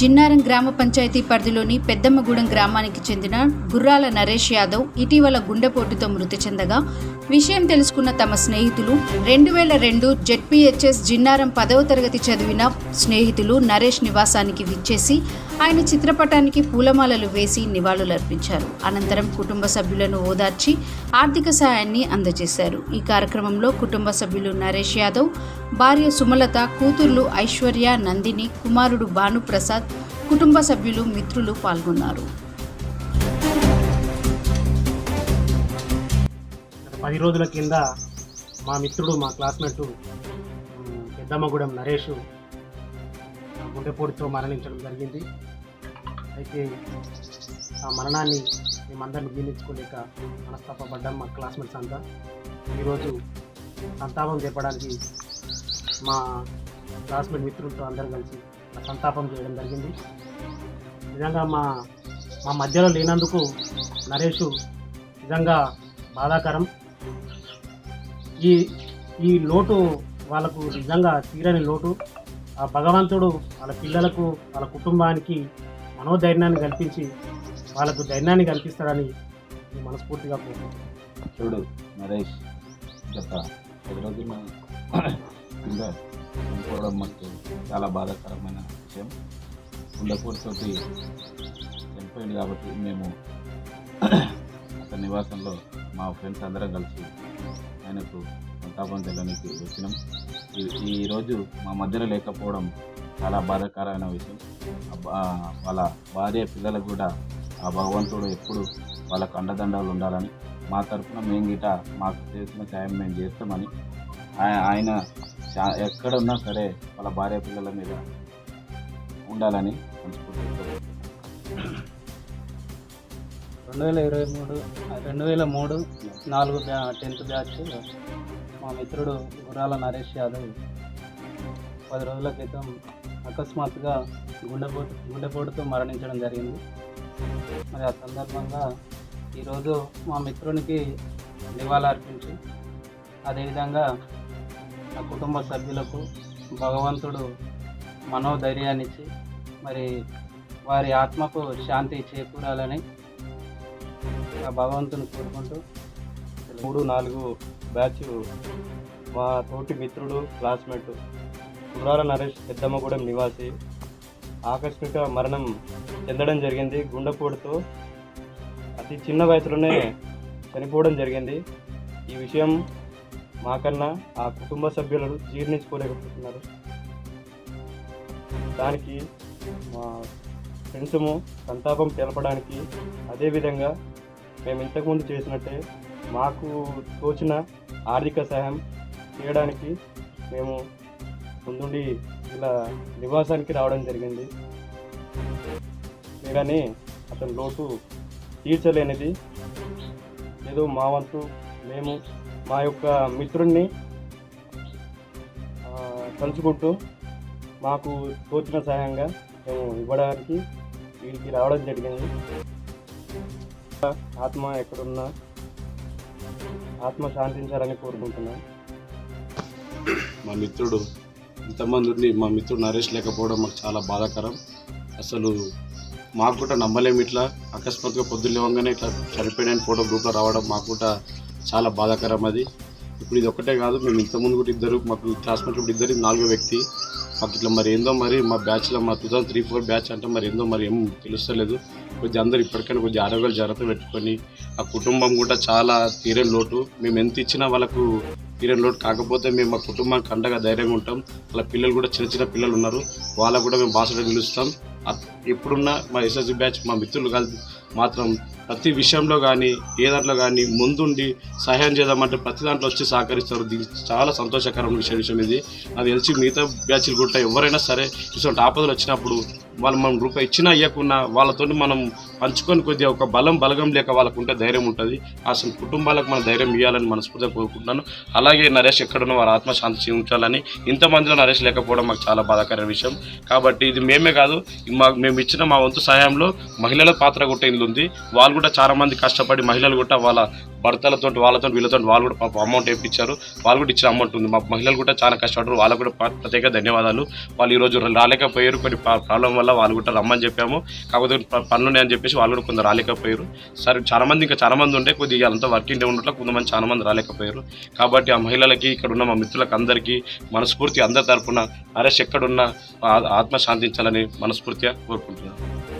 జిన్నారం గ్రామ పంచాయతీ పరిధిలోని పెద్దమ్మగూడెం గ్రామానికి చెందిన గుర్రాల నరేష్ యాదవ్ ఇటీవల గుండెపోటుతో మృతి చెందగా విషయం తెలుసుకున్న తమ స్నేహితులు రెండు వేల రెండు జెడ్పీహెచ్ఎస్ జిన్నారం పదవ తరగతి చదివిన స్నేహితులు నరేష్ నివాసానికి విచ్చేసి ఆయన చిత్రపటానికి పూలమాలలు వేసి నివాళులర్పించారు. అనంతరం కుటుంబ సభ్యులను ఓదార్చి ఆర్థిక సహాయాన్ని అందజేశారు. ఈ కార్యక్రమంలో కుటుంబ సభ్యులు నరేష్ యాదవ్ భార్య సుమలత కూతుర్లు ఐశ్వర్య నందిని కుమారుడు భానుప్రసాద్ కుటుంబ సభ్యులు మిత్రులు పాల్గొన్నారు. పది రోజుల కింద మా మిత్రుడు మా క్లాస్మేట్ పెద్దమ్మగూడెం నరేష్ గుండెపోటుతో మరణించడం జరిగింది. అయితే ఆ మరణాన్ని మేమందరం జీర్ణించుకోలేక మనస్తాపడ్డాం మా క్లాస్మేట్స్ అంతా. ఈరోజు సంతాపం చెప్పడానికి మా క్లాస్మేట్ మిత్రులతో అందరం కలిసి సంతాపం చేయడం జరిగింది. నిజంగా మా మా మధ్యలో లేనందుకు నరేష్ నిజంగా బాధాకరం. ఈ ఈ లోటు వాళ్ళకు నిజంగా తీరని లోటు. ఆ భగవంతుడు వాళ్ళ పిల్లలకు వాళ్ళ కుటుంబానికి మనోధైర్యాన్ని కల్పించి వాళ్ళకు ధైర్యాన్ని కల్పిస్తాడని మనస్ఫూర్తిగా కోరుకుంటున్నాను. చూడు నరేష్ గత పది కింద చనిపోవడం మాకు చాలా బాధాకరమైన విషయం. ఉండకూడతోటి చనిపోయింది కాబట్టి మేము అతని నివాసంలో మా ఫ్రెండ్స్ అందరం కలిసి ఆయనకు సంతాపం తెల్లనికి వచ్చినాం. ఈరోజు మా మధ్యలో లేకపోవడం చాలా బాధాకరమైన విషయం. వాళ్ళ భార్య పిల్లలకు కూడా ఆ భగవంతుడు ఎప్పుడు వాళ్ళకు అండదండాలు ఉండాలని మా తరఫున మేము గిట మాకు చేసిన సాయం మేము చేస్తామని ఆయన చా- ఎక్కడ ఉన్నా సరే వాళ్ళ భార్య పిల్లల మీద ఉండాలని మనస్ఫూర్తిగా రెండు వేల ఇరవై మూడు రెండు వేల మూడు నాలుగు బ్యా టెన్త్ బ్యాచ్ మా మిత్రుడు గురాల నరేష్ యాదవ్ పది రోజుల క్రితం అకస్మాత్తుగా గుండెపోటు గుండెపోటుతో మరణించడం జరిగింది. మరి ఆ సందర్భంగా ఈరోజు మా మిత్రునికి నివాళులర్పించి అదేవిధంగా నా కుటుంబ సభ్యులకు భగవంతుడు మనోధైర్యాన్నిచ్చి మరి వారి ఆత్మకు శాంతి చేకూరాలని ఆ భగవంతుని కోరుకుంటూ మూడు నాలుగు బ్యాచ్ మా తోటి మిత్రుడు క్లాస్మేట్ గురాల నరేష్ పెద్దమ్మగూడెం నివాసి. ఆకస్మిక మరణం చెందడం జరిగింది. గుండెపోటుతో అతి చిన్న వయసులోనే చనిపోవడం జరిగింది. ఈ విషయం మాకన్నా ఆ కుటుంబ సభ్యులను జీర్ణించుకోలేకపోతున్నారు. దానికి మా ఫ్రెండ్స్ము సంతాపం తెలపడానికి అదేవిధంగా మేము ఇంతకుముందు చేసినట్టే మాకు తోచిన ఆర్థిక సహాయం చేయడానికి మేము ముందుండి ఇలా నివాసానికి రావడం జరిగింది. కానీ అతని లోటు తీర్చలేనిది. ఏదో మా వంతు మేము మా యొక్క మిత్రుణ్ణి తలుచుకుంటూ మాకు తోచిన సహాయంగా మేము ఇవ్వడానికి వీరికి రావడం జరిగింది. ఆత్మ ఎక్కడున్నా ఆత్మ శాంతించాలని కోరుకుంటున్నాను మా మిత్రుడు ఇంతమంది ఉండి మా మిత్రుడు నరేష్ లేకపోవడం మాకు చాలా బాధాకరం. అసలు మాకు కూడా నమ్మలేము ఇట్లా. అకస్మాత్తుగా పొద్దులేవంగానే ఇట్లా చనిపోయిన ఫోటో గ్రూప్లో రావడం మాకు కూడా చాలా బాధాకరం అది. ఇప్పుడు ఇది ఒక్కటే కాదు మేము ఇంతకుముందు కూడా ఇద్దరు మాకు క్లాస్మేట్ కూడా ఇద్దరు నాలుగో వ్యక్తి. మాకు ఇట్లా మరి ఏందో మరి మా బ్యాచ్లో మా two thousand three four batch అంటే మరి ఏందో మరి ఏం తెలుస్తలేదు. కొద్దిగా అందరూ ఇప్పటికైనా కొద్దిగా ఆరోగ్యాలు జాగ్రత్త పెట్టుకొని ఆ కుటుంబం కూడా చాలా తీరని లోటు. మేము ఎంత ఇచ్చినా వాళ్ళకు తీరని లోటు కాకపోతే మేము మా కుటుంబానికి అండగా ధైర్యంగా ఉంటాం. వాళ్ళ పిల్లలు కూడా చిన్న చిన్న పిల్లలు ఉన్నారు. వాళ్ళకు కూడా మేము బాసగా నిలుస్తాం. అ- ఇప్పుడున్న మా ఎస్ఎస్సి బ్యాచ్ మా మిత్రులు కలిసి మాత్రం ప్రతి విషయంలో కానీ ఏ దాంట్లో కానీ ముందుండి సహాయం చేద్దామంటే ప్రతి దాంట్లో వచ్చి సహకరిస్తారు. దీనికి చాలా సంతోషకరమైన విషయం విషయం ఇది నాకు తెలిసి మిగతా బ్యాచ్లు కూడా ఎవరైనా సరే ఇటువంటి ఆపదలు వచ్చినప్పుడు వాళ్ళు మనం రూపాయి ఇచ్చినా ఇవ్వకున్నా వాళ్ళతో మనం పంచుకొని కొద్దిగా ఒక బలం బలగం లేక వాళ్ళకు ఉంటే ధైర్యం ఉంటుంది. అసలు కుటుంబాలకు మన ధైర్యం ఇవ్వాలని మనస్ఫూర్తిగా కోరుకుంటున్నాను. అలాగే నరేష్ ఎక్కడున్న వారి ఆత్మశాంతి ఉంచాలని ఇంతమందిలో నరేష్ లేకపోవడం మాకు చాలా బాధాకరమైన విషయం. కాబట్టి ఇది మేమే కాదు మా మేము ఇచ్చిన మా వంతు సహాయంలో మహిళల పాత్ర కూడా ఇందులో ఉంది. వాళ్ళు కూడా చాలా మంది కష్టపడి మహిళలు కూడా వాళ్ళ భర్తలతో వాళ్ళతో వీళ్ళతో వాళ్ళు కూడా పాప అమౌంట్ వేయించారు వాళ్ళు కూడా ఇచ్చిన అమౌంట్ ఉంది. మా మహిళలు కూడా చాలా కష్టపడ్డారు. వాళ్ళకు కూడా ప్రత్యేక ధన్యవాదాలు. వాళ్ళు ఈరోజు రాలేకపోయారు. కొన్ని ప్రాబ్లం వల్ల వాళ్ళు కూడా రమ్మని చెప్పాము. కాకపోతే ప- పనులు చెప్పేసి వాళ్ళు కూడా కొందరు రాలేకపోయారు. సరే చాలా మంది ఇంకా చాలా మంది ఉండే కొద్దిగా అంతా వర్కింగ్ డే ఉండట్లో కొంతమంది చాలా మంది రాలేకపోయారు. కాబట్టి ఆ మహిళలకి ఇక్కడ ఉన్న మా మిత్రులకు అందరికీ మనస్ఫూర్తి అందరి తరఫున నరేష్ ఎక్కడున్నా ఆ- ఆత్మ శాంతించాలని మనస్ఫూర్తిగా కోరుకుంటున్నాను.